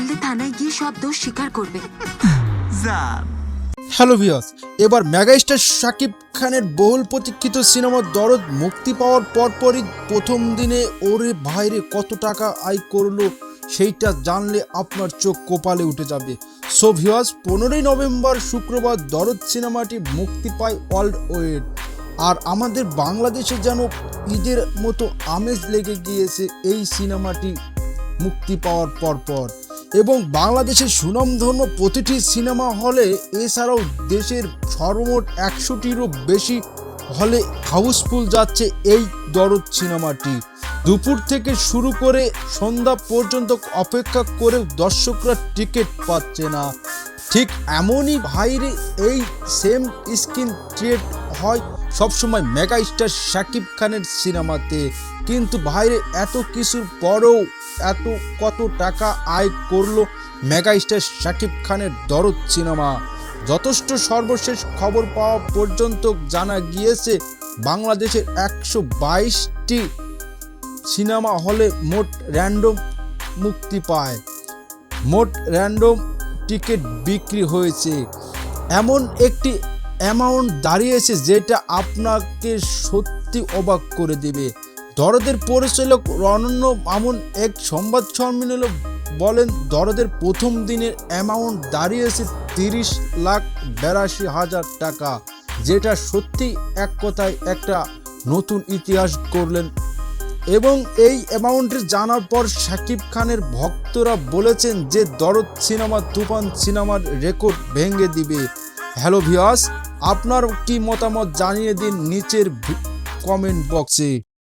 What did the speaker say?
থানায় গিয়ে সব দোষ স্বীকার করবে। যান হ্যালো ভিয়াস এবার মেগাস্টার শাকিব খানের বহুল প্রতীক্ষিত সিনেমা দরদ মুক্তি পাওয়ার পরপরই প্রথম দিনে ওরে ভাইরে কত টাকা আয় করল সেইটা জানলে আপনার চোখ কোপালে উঠে যাবে। সো ভিয়াস পনেরোই নভেম্বর শুক্রবার দরদ সিনেমাটি মুক্তি পায় ওয়ার্ল্ড ওয়েড আর আমাদের বাংলাদেশে যেন ঈদের মতো আমেজ লেগে গিয়েছে এই সিনেমাটি মুক্তি পাওয়ার পরপর। এবং বাংলাদেশের সুনামধন্য প্রতিটি সিনেমা হলে এছাড়াও দেশের সর্বমোট একশোটিরও বেশি হলে হাউসফুল যাচ্ছে এই দরদ সিনেমাটি। দুপুর থেকে শুরু করে সন্ধ্যা পর্যন্ত অপেক্ষা করেও দর্শকরা টিকিট পাচ্ছে না। ঠিক এমনই ভাইরে এই সেম স্ক্রিন ক্রিয়েট হয়, সবসময় মেগা স্টার শাকিব খানের সিনেমাতে। কিন্তু বাইরে এত কিছুর পরেও এত কত টাকা আয় করল মেগা স্টার শাকিব খানের দরদ সিনেমা। যথেষ্ট সর্বশেষ খবর পাওয়া পর্যন্ত জানা গিয়েছে, বাংলাদেশের একশো বাইশটি সিনেমা হলে মোট র্যান্ডম মুক্তি পায়। মোট র্যান্ডম টিকিট বিক্রি হয়েছে। এমন একটি অ্যামাউন্ট দাঁড়িয়েছে যেটা আপনাকে সত্যি অবাক করে দেবে। দরদের পরিচালক অনন্য মামুন এক সংবাদ সম্মেলনে বলেন, দরদের প্রথম দিনের অ্যামাউন্ট দাঁড়িয়েছে তিরিশ লাখ বেরাশি হাজার টাকা, যেটা সত্যি এক কথায় একটা নতুন ইতিহাস করলেন এবং এই অ্যামাউন্টটি জানার পর শাকিব খানের ভক্তরা বলেছেন যে, দরদ সিনেমা তুফান সিনেমার রেকর্ড ভেঙে দিবে। হ্যালো ভিয়াস আপনার কি মতামত জানিয়ে দিন নিচের কমেন্ট বক্সে